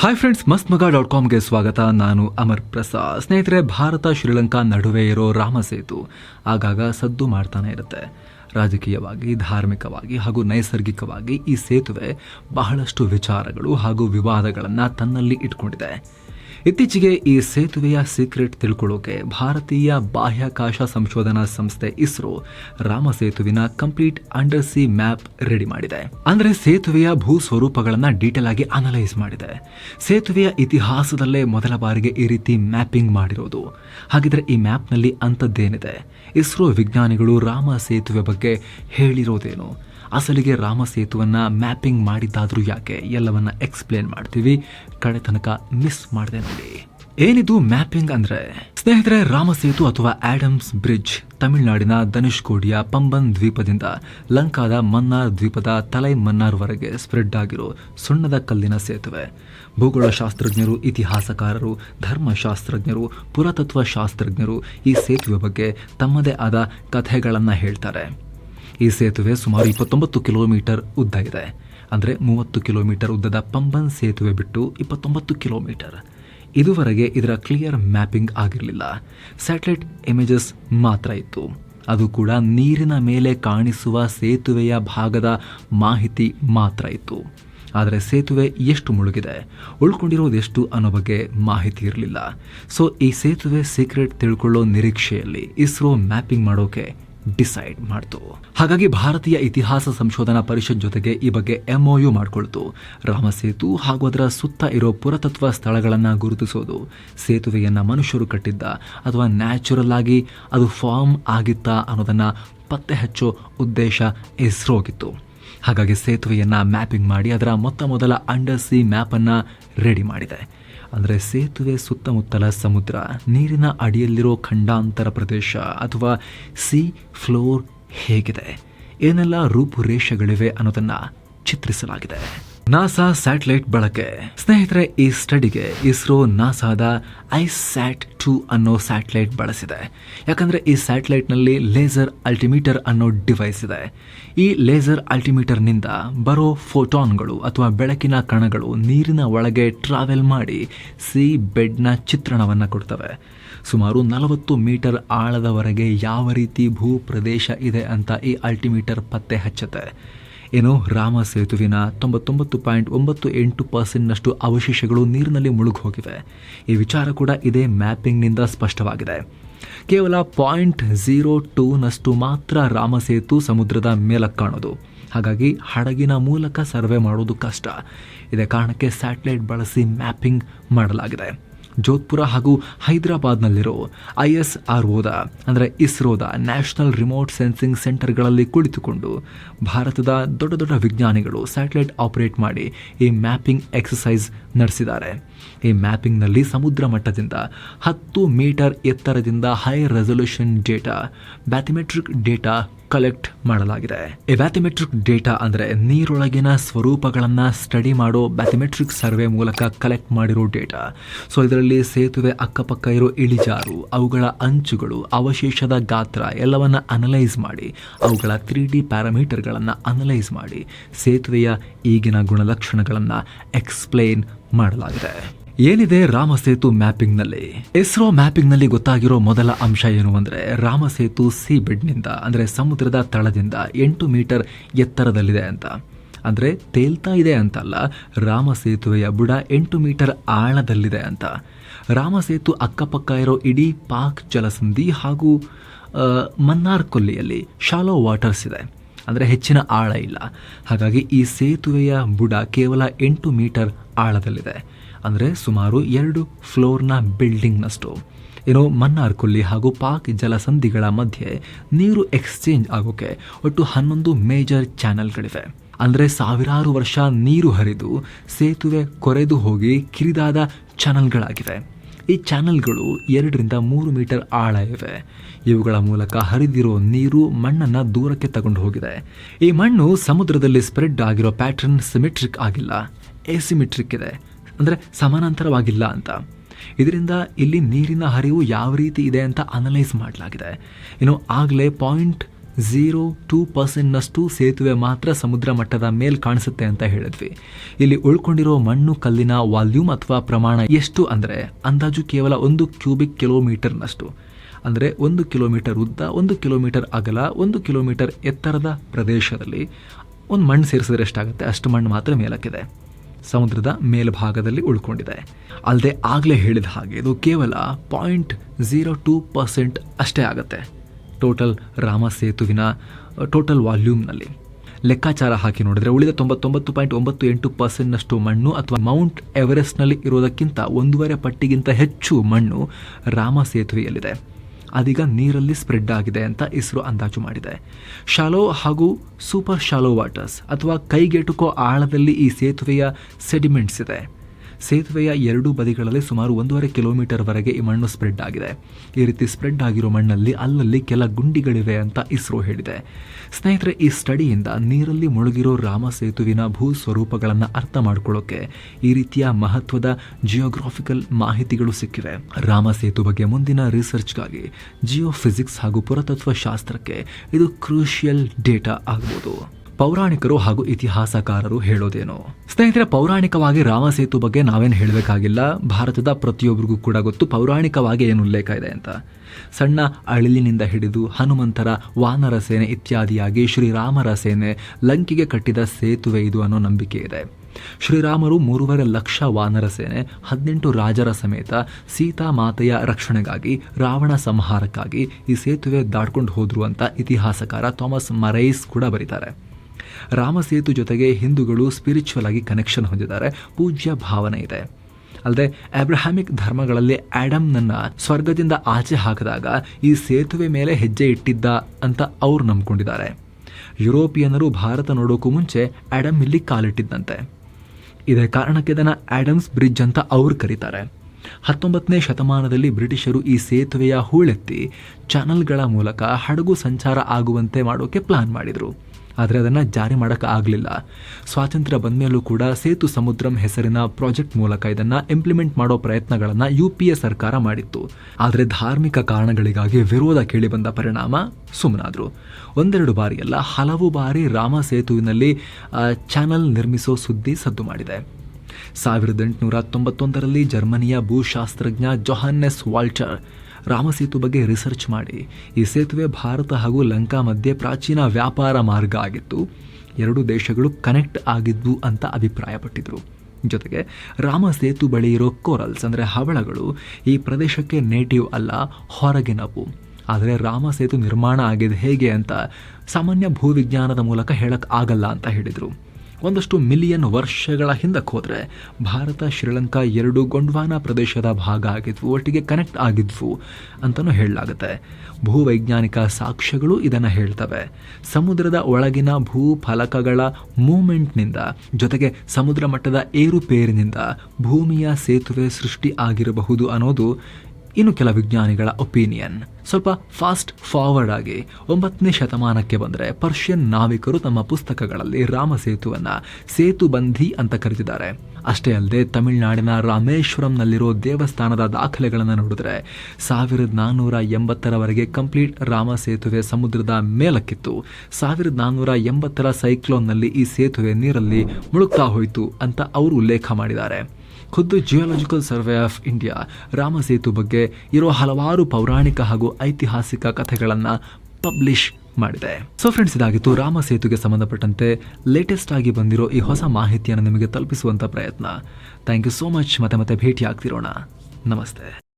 Hi friends ಮಸ್ತ್ ಮಗ dot ಕಾಮ್ಗೆ ಸ್ವಾಗತ. ನಾನು ಅಮರ್ ಪ್ರಸಾದ್. ಸ್ನೇಹಿತರೆ, ಭಾರತ, ಶ್ರೀಲಂಕಾ ನಡುವೆ ಇರೋ ರಾಮ ಸೇತು ಆಗಾಗ ಸದ್ದು ಮಾಡ್ತಾನೆ ಇರುತ್ತೆ. ರಾಜಕೀಯವಾಗಿ, ಧಾರ್ಮಿಕವಾಗಿ ಹಾಗೂ ನೈಸರ್ಗಿಕವಾಗಿ ಈ ಸೇತುವೆ ಬಹಳಷ್ಟು ವಿಚಾರಗಳು ಹಾಗೂ ವಿವಾದಗಳನ್ನು ತನ್ನಲ್ಲಿ ಇಟ್ಕೊಂಡಿದೆ. ಇತ್ತೀಚೆಗೆ ಈ ಸೇತುವೆಯ ಸೀಕ್ರೆಟ್ ತಿಳ್ಕೊಳ್ಳೋಕೆ ಭಾರತೀಯ ಬಾಹ್ಯಾಕಾಶ ಸಂಶೋಧನಾ ಸಂಸ್ಥೆ ISRO Rama ಸೇತುವಿನ complete under sea map ready ಮಾಡಿದೆ. ಅಂದ್ರೆ ಸೇತುವೆಯ ಭೂ ಸ್ವರೂಪಗಳನ್ನ ಡೀಟೇಲ್ ಆಗಿ ಅನಲೈಸ್ ಮಾಡಿದೆ. ಸೇತುವೆಯ ಇತಿಹಾಸದಲ್ಲೇ ಮೊದಲ ಬಾರಿಗೆ ಈ ರೀತಿ ಮ್ಯಾಪಿಂಗ್ ಮಾಡಿರೋದು. ಹಾಗಿದ್ರೆ ಈ ಮ್ಯಾಪ್ನಲ್ಲಿ ಅಂಥದ್ದೇನಿದೆ? ಇಸ್ರೋ ವಿಜ್ಞಾನಿಗಳು ರಾಮ ಸೇತುವೆ ಬಗ್ಗೆ ಹೇಳಿರೋದೇನು? ಅಸಲಿಗೆ ರಾಮ ಸೇತುವನ್ನು ಮ್ಯಾಪಿಂಗ್ ಮಾಡಿದ್ದಾದರೂ ಯಾಕೆ? ಎಲ್ಲವನ್ನ ಎಕ್ಸ್ಪ್ಲೇನ್ ಮಾಡ್ತೀವಿ. ಕಡೆ ತನಕ ಮಿಸ್ ಮಾಡಿದೆ ನೋಡಿ. ಏನಿದು ಮ್ಯಾಪಿಂಗ್ ಅಂದ್ರೆ? ಸ್ನೇಹಿತರೆ, ರಾಮ ಸೇತು ಅಥವಾ ಆಡಮ್ಸ್ ಬ್ರಿಡ್ಜ್, ತಮಿಳುನಾಡಿನ ಧನುಷ್ಕೋಡಿಯ ಪಂಬನ್ ದ್ವೀಪದಿಂದ ಲಂಕಾದ ಮನ್ನಾರ್ ದ್ವೀಪದ ತಲೈ ಮನ್ನಾರ್ವರೆಗೆ ಸ್ಪ್ರೆಡ್ ಆಗಿರೋ ಸುಣ್ಣದ ಕಲ್ಲಿನ ಸೇತುವೆ. ಭೂಗೋಳ ಶಾಸ್ತ್ರಜ್ಞರು ಇತಿಹಾಸಕಾರರು, ಧರ್ಮಶಾಸ್ತ್ರಜ್ಞರು ಪುರಾತತ್ವ ಶಾಸ್ತ್ರಜ್ಞರು ಈ ಸೇತುವೆ ಬಗ್ಗೆ ತಮ್ಮದೇ ಆದ ಕಥೆಗಳನ್ನು ಹೇಳ್ತಾರೆ. ಈ ಸೇತುವೆ ಸುಮಾರು ಇಪ್ಪತ್ತೊಂಬತ್ತು ಕಿಲೋಮೀಟರ್ ಉದ್ದ ಇದೆ. ಅಂದರೆ ಮೂವತ್ತು ಕಿಲೋಮೀಟರ್ ಉದ್ದದ ಪಂಬನ್ ಸೇತುವೆ ಬಿಟ್ಟು ಇಪ್ಪತ್ತೊಂಬತ್ತು ಕಿಲೋಮೀಟರ್. ಇದುವರೆಗೆ ಇದರ ಕ್ಲಿಯರ್ ಮ್ಯಾಪಿಂಗ್ ಆಗಿರಲಿಲ್ಲ. ಸ್ಯಾಟಲೈಟ್ ಇಮೇಜಸ್ ಮಾತ್ರ ಇತ್ತು. ಅದು ಕೂಡ ನೀರಿನ ಮೇಲೆ ಕಾಣಿಸುವ ಸೇತುವೆಯ ಭಾಗದ ಮಾಹಿತಿ ಮಾತ್ರ ಇತ್ತು. ಆದರೆ ಸೇತುವೆ ಎಷ್ಟು ಮುಳುಗಿದೆ? ಉಳ್ಕೊಂಡಿರೋದೆಷ್ಟು ಅನ್ನೋ ಬಗ್ಗೆ ಮಾಹಿತಿ ಇರಲಿಲ್ಲ. ಸೊ ಈ ಸೇತುವೆ ಸೀಕ್ರೆಟ್ ತಿಳ್ಕೊಳ್ಳೋ ನಿರೀಕ್ಷೆಯಲ್ಲಿ ಇಸ್ರೋ ಮ್ಯಾಪಿಂಗ್ ಮಾಡೋಕೆ ಡಿಸೈಡ್ ಮಾಡ್ತು. ಹಾಗಾಗಿ ಭಾರತೀಯ ಇತಿಹಾಸ ಸಂಶೋಧನಾ ಪರಿಷತ್ ಜೊತೆಗೆ ಈ ಬಗ್ಗೆ ಎಂಒಯು ಮಾಡಿಕೊಳ್ತು. ರಾಮಸೇತು ಹಾಗೂ ಅದರ ಸುತ್ತ ಇರೋ ಪುರಾತತ್ವ ಸ್ಥಳಗಳನ್ನು ಗುರುತಿಸೋದು. ಸೇತುವೆಯನ್ನ ಮನುಷ್ಯರು ಕಟ್ಟಿದ್ದ ಅಥವಾ ನ್ಯಾಚುರಲ್ ಆಗಿ ಅದು ಫಾರ್ಮ್ ಆಗಿತ್ತಾ ಅನ್ನೋದನ್ನ ಪತ್ತೆ ಹಚ್ಚೋ ಉದ್ದೇಶ ಇಸ್ರೋಗಿತ್ತು. ಹಾಗಾಗಿ ಸೇತುವೆಯನ್ನು ಮ್ಯಾಪಿಂಗ್ ಮಾಡಿ ಅದರ ಮೊತ್ತ ಮೊದಲ ಅಂಡರ್ ಸಿ ಮ್ಯಾಪನ್ನು ರೆಡಿ ಮಾಡಿದೆ. ಅಂದರೆ ಸೇತುವೆ ಸುತ್ತಮುತ್ತಲ ಸಮುದ್ರ, ನೀರಿನ ಅಡಿಯಲ್ಲಿರೋ ಖಂಡಾಂತರ ಪ್ರದೇಶ ಅಥವಾ ಸಿ ಫ್ಲೋರ್ ಹೇಗಿದೆ? ಏನೆಲ್ಲ ರೂಪುರೇಷೆಗಳಿವೆ ಅನ್ನೋದನ್ನು ಚಿತ್ರಿಸಲಾಗಿದೆ. ನಾಸಾ ಸ್ಯಾಟಲೈಟ್ ಬಳಕೆ. ಸ್ನೇಹಿತರೆ, ಈ ಸ್ಟಡಿಗೆ ಇಸ್ರೋ ನಾಸಾದ ಐಸ್ಯಾಟ್ ಟು ಅನ್ನೋ ಸ್ಯಾಟಲೈಟ್ ಬಳಸಿದೆ. ಯಾಕಂದ್ರೆ ಈ ಸ್ಯಾಟಲೈಟ್ನಲ್ಲಿ ಲೇಸರ್ ಅಲ್ಟಿಮೀಟರ್ ಅನ್ನೋ ಡಿವೈಸ್ ಇದೆ. ಈ ಲೇಸರ್ ಅಲ್ಟಿಮೀಟರ್ನಿಂದ ಬರೋ ಫೋಟಾನ್ಗಳು ಅಥವಾ ಬೆಳಕಿನ ಕಣಗಳು ನೀರಿನ ಒಳಗೆ ಟ್ರಾವೆಲ್ ಮಾಡಿ ಸಿ ಬೆಡ್ನ ಚಿತ್ರಣವನ್ನು ಕೊಡ್ತವೆ. ಸುಮಾರು ನಲವತ್ತು ಮೀಟರ್ ಆಳದವರೆಗೆ ಯಾವ ರೀತಿ ಭೂ ಪ್ರದೇಶ ಇದೆ ಅಂತ ಈ ಅಲ್ಟಿಮೀಟರ್ ಪತ್ತೆ ಹಚ್ಚುತ್ತೆ. ಏನು? ರಾಮ ಸೇತುವಿನ ತೊಂಬತ್ತೊಂಬತ್ತು ಪಾಯಿಂಟ್ ಒಂಬತ್ತು ಎಂಟು ಪರ್ಸೆಂಟ್ನಷ್ಟು ಅವಶೇಷಗಳು ನೀರಿನಲ್ಲಿ ಮುಳುಗಿ ಹೋಗಿವೆ ಈ ವಿಚಾರ ಕೂಡ ಇದೇ ಮ್ಯಾಪಿಂಗ್ನಿಂದ ಸ್ಪಷ್ಟವಾಗಿದೆ. ಕೇವಲ ಪಾಯಿಂಟ್ ಝೀರೋ ಟೂನಷ್ಟು ಮಾತ್ರ ರಾಮಸೇತು ಸಮುದ್ರದ ಮೇಲಕ್ಕೆ ಕಾಣೋದು. ಹಾಗಾಗಿ ಹಡಗಿನ ಮೂಲಕ ಸರ್ವೆ ಮಾಡೋದು ಕಷ್ಟ. ಇದೇ ಕಾರಣಕ್ಕೆ ಸ್ಯಾಟಲೈಟ್ ಬಳಸಿ ಮ್ಯಾಪಿಂಗ್ ಮಾಡಲಾಗಿದೆ. ಜೋಧ್ಪುರ ಹಾಗೂ ಹೈದರಾಬಾದ್ನಲ್ಲಿರೋ ಐ ಎಸ್ ಆರ್ ಒದ ಅಂದರೆ ಇಸ್ರೋದ ನ್ಯಾಷನಲ್ ರಿಮೋಟ್ ಸೆನ್ಸಿಂಗ್ ಸೆಂಟರ್ಗಳಲ್ಲಿ ಕುಳಿತುಕೊಂಡು ಭಾರತದ ದೊಡ್ಡ ದೊಡ್ಡ ವಿಜ್ಞಾನಿಗಳು ಸ್ಯಾಟಲೈಟ್ ಆಪರೇಟ್ ಮಾಡಿ ಈ ಮ್ಯಾಪಿಂಗ್ ಎಕ್ಸಸೈಸ್ ನಡೆಸಿದ್ದಾರೆ. ಈ ಮ್ಯಾಪಿಂಗ್ನಲ್ಲಿ ಸಮುದ್ರ ಮಟ್ಟದಿಂದ ಹತ್ತು ಮೀಟರ್ ಎತ್ತರದಿಂದ high resolution data bathymetric data collect ಮಾಡಲಾಗಿದೆ. ಈ ಬ್ಯಾಥಿಮೆಟ್ರಿಕ್ ಡೇಟಾ ಅಂದರೆ ನೀರೊಳಗಿನ ಸ್ವರೂಪಗಳನ್ನು ಸ್ಟಡಿ ಮಾಡೋ ಬ್ಯಾಥಿಮೆಟ್ರಿಕ್ ಸರ್ವೆ ಮೂಲಕ ಕಲೆಕ್ಟ್ ಮಾಡಿರೋ ಡೇಟಾ. ಸೊ, ಇದರಲ್ಲಿ ಸೇತುವೆ ಅಕ್ಕಪಕ್ಕ ಇರೋ ಇಳಿಜಾರು, ಅವುಗಳ ಅಂಚುಗಳು, ಅವಶೇಷದ ಗಾತ್ರ ಎಲ್ಲವನ್ನು ಅನಲೈಸ್ ಮಾಡಿ, ಅವುಗಳ ತ್ರೀ ಡಿ ಪ್ಯಾರಾಮೀಟರ್ಗಳನ್ನು ಅನಲೈಸ್ ಮಾಡಿ ಸೇತುವೆಯ ಈಗಿನ ಗುಣಲಕ್ಷಣಗಳನ್ನು ಎಕ್ಸ್ಪ್ಲೇನ್ ಮಾಡಲಾಗಿದೆ. ಏನಿದೆ ರಾಮಸೇತು ಮ್ಯಾಪಿಂಗ್ನಲ್ಲಿ? ಇಸ್ರೋ ಮ್ಯಾಪಿಂಗ್ನಲ್ಲಿ ಗೊತ್ತಾಗಿರೋ ಮೊದಲ ಅಂಶ ಏನು ಅಂದರೆ ರಾಮಸೇತು ಸಿ ಬೆಡ್ನಿಂದ ಅಂದ್ರೆ ಸಮುದ್ರದ ತಳದಿಂದ ಎಂಟು ಮೀಟರ್ ಎತ್ತರದಲ್ಲಿದೆ ಅಂತ. ಅಂದ್ರೆ ತೇಲ್ತಾ ಇದೆ ಅಂತಲ್ಲ, ರಾಮ ಸೇತುವೆಯ ಬುಡ ಎಂಟು ಮೀಟರ್ ಆಳದಲ್ಲಿದೆ ಅಂತ. ರಾಮಸೇತು ಅಕ್ಕಪಕ್ಕ ಇರೋ ಇಡೀ ಪಾಕ್ ಜಲಸಂಧಿ ಹಾಗೂ ಮನ್ನಾರ್ ಕೊಲ್ಲಿಯಲ್ಲಿ ಶಾಲೋ ವಾಟರ್ಸ್ ಇದೆ. ಅಂದರೆ ಹೆಚ್ಚಿನ ಆಳ ಇಲ್ಲ. ಹಾಗಾಗಿ ಈ ಸೇತುವೆಯ ಬುಡ ಕೇವಲ ಎಂಟು ಮೀಟರ್ ಆಳದಲ್ಲಿದೆ. ಅಂದರೆ ಸುಮಾರು ಎರಡು ಫ್ಲೋರ್ನ ಬಿಲ್ಡಿಂಗ್ನಷ್ಟು. ಏನೋ ಮನ್ನಾರ್ ಕೊಲ್ಲಿ ಹಾಗೂ ಪಾಕ್ ಜಲಸಂಧಿಗಳ ಮಧ್ಯೆ ನೀರು ಎಕ್ಸ್ಚೇಂಜ್ ಆಗೋಕೆ ಒಟ್ಟು ಹನ್ನೊಂದು ಮೇಜರ್ ಚಾನೆಲ್ಗಳಿವೆ. ಅಂದರೆ ಸಾವಿರಾರು ವರ್ಷ ನೀರು ಹರಿದು ಸೇತುವೆ ಕೊರೆದು ಹೋಗಿ ಕಿರಿದಾದ ಚಾನಲ್ಗಳಾಗಿವೆ. ಈ ಚಾನಲ್ಗಳು ಎರಡರಿಂದ ಮೂರು ಮೀಟರ್ ಆಳ ಇವೆ. ಇವುಗಳ ಮೂಲಕ ಹರಿದಿರೋ ನೀರು ಮಣ್ಣನ್ನು ದೂರಕ್ಕೆ ತಗೊಂಡು ಹೋಗಿದೆ. ಈ ಮಣ್ಣು ಸಮುದ್ರದಲ್ಲಿ ಸ್ಪ್ರೆಡ್ ಆಗಿರೋ ಪ್ಯಾಟರ್ನ್ ಸಿಮೆಟ್ರಿಕ್ ಆಗಿಲ್ಲ. ಎಸಿಮೆಟ್ರಿಕ್ ಇದೆ. ಅಂದರೆ ಸಮಾನಾಂತರವಾಗಿಲ್ಲ ಅಂತ. ಇದರಿಂದ ಇಲ್ಲಿ ನೀರಿನ ಹರಿವು ಯಾವ ರೀತಿ ಇದೆ ಅಂತ ಅನಲೈಸ್ ಮಾಡಲಾಗಿದೆ. ಇನ್ನು ಆಗಲೇ ಪಾಯಿಂಟ್ ಝೀರೋ ಟೂ ಪರ್ಸೆಂಟ್ನಷ್ಟು ಸೇತುವೆ ಮಾತ್ರ ಸಮುದ್ರ ಮಟ್ಟದ ಮೇಲೆ ಕಾಣಿಸುತ್ತೆ ಅಂತ ಹೇಳಿದ್ವಿ. ಇಲ್ಲಿ ಉಳ್ಕೊಂಡಿರೋ ಮಣ್ಣು, ಕಲ್ಲಿನ ವಾಲ್ಯೂಮ್ ಅಥವಾ ಪ್ರಮಾಣ ಎಷ್ಟು ಅಂದರೆ ಅಂದಾಜು ಕೇವಲ ಒಂದು ಕ್ಯೂಬಿಕ್ ಕಿಲೋಮೀಟರ್ನಷ್ಟು. ಅಂದರೆ ಒಂದು ಕಿಲೋಮೀಟರ್ ಉದ್ದ, ಒಂದು ಕಿಲೋಮೀಟರ್ ಅಗಲ, ಒಂದು ಕಿಲೋಮೀಟರ್ ಎತ್ತರದ ಪ್ರದೇಶದಲ್ಲಿ ಒಂದು ಮಣ್ಣು ಸೇರಿಸಿದ್ರೆ ಎಷ್ಟಾಗುತ್ತೆ? ಅಷ್ಟು ಮಣ್ಣು ಮಾತ್ರ ಮೇಲಕ್ಕಿದೆ. ಸಮುದ್ರದ ಮೇಲ್ಭಾಗದಲ್ಲಿ ಉಳ್ಕೊಂಡಿದೆ. ಅಲ್ಲದೆ ಆಗಲೇ ಹೇಳಿದ ಹಾಗೆ ಇದು ಕೇವಲ ಪಾಯಿಂಟ್ ಝೀರೋ ಟೂ ಪರ್ಸೆಂಟ್ ಅಷ್ಟೇ ಆಗುತ್ತೆ. ಟೋಟಲ್ ರಾಮ ಸೇತುವಿನ ಟೋಟಲ್ ವಾಲ್ಯೂಮ್ನಲ್ಲಿ. ಲೆಕ್ಕಾಚಾರ ಹಾಕಿ ನೋಡಿದರೆ ಉಳಿದ ತೊಂಬತ್ತೊಂಬತ್ತು ಪಾಯಿಂಟ್ ಒಂಬತ್ತು ಎಂಟು ಪರ್ಸೆಂಟ್ನಷ್ಟು ಮಣ್ಣು ಅಥವಾ ಮೌಂಟ್ ಎವರೆಸ್ಟ್ನಲ್ಲಿ ಇರೋದಕ್ಕಿಂತ ಒಂದೂವರೆ ಪಟ್ಟಿಗಿಂತ ಹೆಚ್ಚು ಮಣ್ಣು ರಾಮ ಸೇತುವೆಯಲ್ಲಿದೆ. ಅದೀಗ ನೀರಲ್ಲಿ ಸ್ಪ್ರೆಡ್ ಆಗಿದೆ ಅಂತ ಇಸ್ರೋ ಅಂದಾಜು ಮಾಡಿದೆ. ಶಾಲೋ ಹಾಗೂ ಸೂಪರ್ ಶಾಲೋ ವಾಟರ್ಸ್ ಅಥವಾ ಕೈಗೆಟುಕೋ ಆಳದಲ್ಲಿ ಈ ಸೇತುವೆಯ ಸೆಡಿಮೆಂಟ್ಸ್ ಇದೆ. ಸೇತುವೆಯ ಎರಡೂ ಬದಿಗಳಲ್ಲಿ ಸುಮಾರು ಒಂದೂವರೆ ಕಿಲೋಮೀಟರ್ವರೆಗೆ ಈ ಮಣ್ಣು ಸ್ಪ್ರೆಡ್ ಆಗಿದೆ. ಈ ರೀತಿ ಸ್ಪ್ರೆಡ್ ಆಗಿರೋ ಮಣ್ಣಲ್ಲಿ ಅಲ್ಲಲ್ಲಿ ಕೆಲ ಗುಂಡಿಗಳಿವೆ ಅಂತ ಇಸ್ರೋ ಹೇಳಿದೆ. ಸ್ನೇಹಿತರೆ, ಈ ಸ್ಟಡಿಯಿಂದ ನೀರಲ್ಲಿ ಮುಳುಗಿರೋ ರಾಮ ಸೇತುವಿನ ಭೂ ಸ್ವರೂಪಗಳನ್ನು ಅರ್ಥ ಮಾಡಿಕೊಳ್ಳೋಕೆ ಈ ರೀತಿಯ ಮಹತ್ವದ ಜಿಯೋಗ್ರಾಫಿಕಲ್ ಮಾಹಿತಿಗಳು ಸಿಕ್ಕಿವೆ. ರಾಮ ಸೇತು ಬಗ್ಗೆ ಮುಂದಿನ ರಿಸರ್ಚ್ಗಾಗಿ ಜಿಯೋ ಫಿಸಿಕ್ಸ್ ಹಾಗೂ ಪುರಾತತ್ವ ಶಾಸ್ತ್ರಕ್ಕೆ ಇದು ಕ್ರೂಷಿಯಲ್ ಡೇಟಾ ಆಗ್ಬೋದು. ಪೌರಾಣಿಕರು ಹಾಗೂ ಇತಿಹಾಸಕಾರರು ಹೇಳೋದೇನು? ಸ್ನೇಹಿತರೆ, ಪೌರಾಣಿಕವಾಗಿ ರಾಮ ಸೇತು ಬಗ್ಗೆ ನಾವೇನು ಹೇಳಬೇಕಾಗಿಲ್ಲ. ಭಾರತದ ಪ್ರತಿಯೊಬ್ಬರಿಗೂ ಕೂಡ ಗೊತ್ತು ಪೌರಾಣಿಕವಾಗಿ ಏನು ಉಲ್ಲೇಖ ಇದೆ ಅಂತ. ಸಣ್ಣ ಅಳಿಲಿನಿಂದ ಹಿಡಿದು ಹನುಮಂತರ ವಾನರ ಸೇನೆ ಇತ್ಯಾದಿಯಾಗಿ ಶ್ರೀರಾಮರ ಸೇನೆ ಲಂಕಿಗೆ ಕಟ್ಟಿದ ಸೇತುವೆ ಇದು ಅನ್ನೋ ನಂಬಿಕೆ ಇದೆ. ಶ್ರೀರಾಮರು ಮೂರುವರೆ ಲಕ್ಷ ವಾನರ ಸೇನೆ, ಹದಿನೆಂಟು ರಾಜರ ಸಮೇತ ಸೀತಾ ಮಾತೆಯ ರಕ್ಷಣೆಗಾಗಿ, ರಾವಣ ಸಂಹಾರಕ್ಕಾಗಿ ಈ ಸೇತುವೆ ದಾಟ್ಕೊಂಡು ಹೋದ್ರು ಅಂತ ಇತಿಹಾಸಕಾರ ಥಾಮಸ್ ಮರೈಸ್ ಕೂಡ ಬರೀತಾರೆ. ರಾಮಸೇತು ಜೊತೆಗೆ ಹಿಂದೂಗಳು ಸ್ಪಿರಿಚುವಲ್ ಆಗಿ ಕನೆಕ್ಷನ್ ಹೊಂದಿದ್ದಾರೆ. ಪೂಜ್ಯ ಭಾವನೆ ಇದೆ. ಅಲ್ಲದೆ ಅಬ್ರಹಾಮಿಕ್ ಧರ್ಮಗಳಲ್ಲಿ ಆಡಮ್ನನ್ನ ಸ್ವರ್ಗದಿಂದ ಆಚೆ ಹಾಕಿದಾಗ ಈ ಸೇತುವೆ ಮೇಲೆ ಹೆಜ್ಜೆ ಇಟ್ಟಿದ್ದ ಅಂತ ಅವ್ರು ನಂಬ್ಕೊಂಡಿದ್ದಾರೆ. ಯುರೋಪಿಯನ್ನರು ಭಾರತ ನೋಡೋಕ್ಕೂ ಮುಂಚೆ ಆಡಮ್ ಇಲ್ಲಿ ಕಾಲಿಟ್ಟಿದ್ದಂತೆ. ಇದೇ ಕಾರಣಕ್ಕೆ ಇದನ್ನು ಆಡಮ್ಸ್ ಬ್ರಿಡ್ಜ್ ಅಂತ ಅವ್ರು ಕರೀತಾರೆ. ಹತ್ತೊಂಬತ್ತನೇ ಶತಮಾನದಲ್ಲಿ ಬ್ರಿಟಿಷರು ಈ ಸೇತುವೆಯ ಹೂಳೆತ್ತಿ ಚಾನಲ್ಗಳ ಮೂಲಕ ಹಡಗು ಸಂಚಾರ ಆಗುವಂತೆ ಮಾಡೋಕೆ ಪ್ಲಾನ್ ಮಾಡಿದರು. ಆದರೆ ಅದನ್ನು ಜಾರಿ ಮಾಡೋಕೆ ಆಗಲಿಲ್ಲ. ಸ್ವಾತಂತ್ರ್ಯ ಬಂದಮೇಲೂ ಕೂಡ ಸೇತು ಸಮುದ್ರಂ ಹೆಸರಿನ ಪ್ರಾಜೆಕ್ಟ್ ಮೂಲಕ ಇದನ್ನು ಇಂಪ್ಲಿಮೆಂಟ್ ಮಾಡೋ ಪ್ರಯತ್ನಗಳನ್ನು ಯು ಪಿ ಎ ಸರ್ಕಾರ ಮಾಡಿತ್ತು. ಆದರೆ ಧಾರ್ಮಿಕ ಕಾರಣಗಳಿಗಾಗಿ ವಿರೋಧ ಕೇಳಿಬಂದ ಪರಿಣಾಮ ಸುಮ್ಮನಾದರು ಒಂದೆರಡು ಬಾರಿಯಲ್ಲ, ಹಲವು ಬಾರಿ ರಾಮ ಸೇತುವಿನಲ್ಲಿ ಚಾನಲ್ ನಿರ್ಮಿಸೋ ಸುದ್ದಿ ಸದ್ದು ಮಾಡಿದೆ. ಸಾವಿರದ ಎಂಟುನೂರ ತೊಂಬತ್ತೊಂದರಲ್ಲಿ ಜರ್ಮನಿಯ ಭೂಶಾಸ್ತ್ರಜ್ಞ ಜೊಹಾನ್ನೆಸ್ ವಾಲ್ಟರ್ ರಾಮಸೇತು ಬಗ್ಗೆ ರಿಸರ್ಚ್ ಮಾಡಿ. ಈ ಸೇತುವೆ ಭಾರತ ಹಾಗೂ ಲಂಕಾ ಮಧ್ಯೆ ಪ್ರಾಚೀನ ವ್ಯಾಪಾರ ಮಾರ್ಗ ಆಗಿತ್ತು. ಎರಡೂ ದೇಶಗಳು ಕನೆಕ್ಟ್ ಆಗಿದ್ವು ಅಂತ ಅಭಿಪ್ರಾಯಪಟ್ಟಿದ್ರು. ಜೊತೆಗೆ ರಾಮ ಸೇತು ಬಳಿ ಇರೋ ಕೋರಲ್ಸ್ ಅಂದರೆ ಹವಳಗಳು ಈ ಪ್ರದೇಶಕ್ಕೆ ನೇಟಿವ್ ಅಲ್ಲ ಹೊರಗಿನವು ಆದರೆ ರಾಮ ಸೇತು ನಿರ್ಮಾಣ ಆಗಿದೆ ಹೇಗೆ ಅಂತ ಸಾಮಾನ್ಯ ಭೂವಿಜ್ಞಾನದ ಮೂಲಕ ಹೇಳಕ್ಕೆ ಆಗಲ್ಲ ಅಂತ ಹೇಳಿದರು. ಒಂದಷ್ಟು ಮಿಲಿಯನ್ ವರ್ಷಗಳ ಹಿಂದಕ್ಕೆ ಹೋದರೆ ಭಾರತ, ಶ್ರೀಲಂಕಾ ಎರಡು ಗೊಂಡ್ವಾನ ಪ್ರದೇಶದ ಭಾಗ ಆಗಿದ್ವು, ಒಟ್ಟಿಗೆ ಕನೆಕ್ಟ್ ಆಗಿದ್ವು ಅಂತಲೂ ಹೇಳಲಾಗುತ್ತೆ. ಭೂವೈಜ್ಞಾನಿಕ ಸಾಕ್ಷ್ಯಗಳು ಇದನ್ನು ಹೇಳ್ತವೆ. ಸಮುದ್ರದ ಒಳಗಿನ ಭೂ ಫಲಕಗಳ ಮೂಮೆಂಟ್ನಿಂದ, ಜೊತೆಗೆ ಸಮುದ್ರ ಮಟ್ಟದ ಏರುಪೇರಿನಿಂದ ಭೂಮಿಯ ಸೇತುವೆ ಸೃಷ್ಟಿ ಆಗಿರಬಹುದು ಅನ್ನೋದು ಇನ್ನು ಕೆಲ ವಿಜ್ಞಾನಿಗಳ ಒಪಿನಿಯನ್. ಸ್ವಲ್ಪ ಫಾಸ್ಟ್ ಫಾರ್ವರ್ಡ್ ಆಗಿ ಒಂಬತ್ತನೇ ಶತಮಾನಕ್ಕೆ ಬಂದರೆ ಪರ್ಷಿಯನ್ ನಾವಿಕರು ತಮ್ಮ ಪುಸ್ತಕಗಳಲ್ಲಿ ರಾಮ ಸೇತುವನ್ನ ಸೇತುಬಂಧಿ ಅಂತ ಕರೆದಿದ್ದಾರೆ ಅಷ್ಟೇ ಅಲ್ಲದೆ ತಮಿಳುನಾಡಿನ ರಾಮೇಶ್ವರಂನಲ್ಲಿರೋ ದೇವಸ್ಥಾನದ ದಾಖಲೆಗಳನ್ನು ನೋಡಿದ್ರೆ ಸಾವಿರದ ನಾನ್ನೂರ ಎಂಬತ್ತರವರೆಗೆ ಕಂಪ್ಲೀಟ್ ರಾಮ ಸೇತುವೆ ಸಮುದ್ರದ ಮೇಲಕ್ಕಿತ್ತು. ಸಾವಿರದ ನಾನ್ನೂರ ಎಂಬತ್ತರ ಸೈಕ್ಲೋನ್ನಲ್ಲಿ ಈ ಸೇತುವೆ ನೀರಲ್ಲಿ ಮುಳುಗ್ತಾ ಹೋಯಿತು ಅಂತ ಅವರು ಉಲ್ಲೇಖ ಮಾಡಿದ್ದಾರೆ. ಖುದ್ದು geological survey of India Ramasetu ಬಗ್ಗೆ ಇರೋ ಹಲವಾರು ಪೌರಾಣಿಕ ಹಾಗೂ ಐತಿಹಾಸಿಕ ಕಥೆಗಳನ್ನು ಪಬ್ಲಿಷ್ ಮಾಡಿದೆ. ಸೊ ಫ್ರೆಂಡ್ಸ್ ಇದಾಗಿತ್ತು ರಾಮ ಸೇತುಗೆ ಸಂಬಂಧಪಟ್ಟಂತೆ ಲೇಟೆಸ್ಟ್ ಆಗಿ ಬಂದಿರೋ ಈ ಹೊಸ ಮಾಹಿತಿಯನ್ನು ನಿಮಗೆ ತಲುಪಿಸುವಂಥ ಪ್ರಯತ್ನ. ಥ್ಯಾಂಕ್ ಯು ಸೋ ಮಚ್ ಮತ್ತೆ ಮತ್ತೆ ಭೇಟಿ ಆಗ್ತಿರೋಣ ನಮಸ್ತೆ.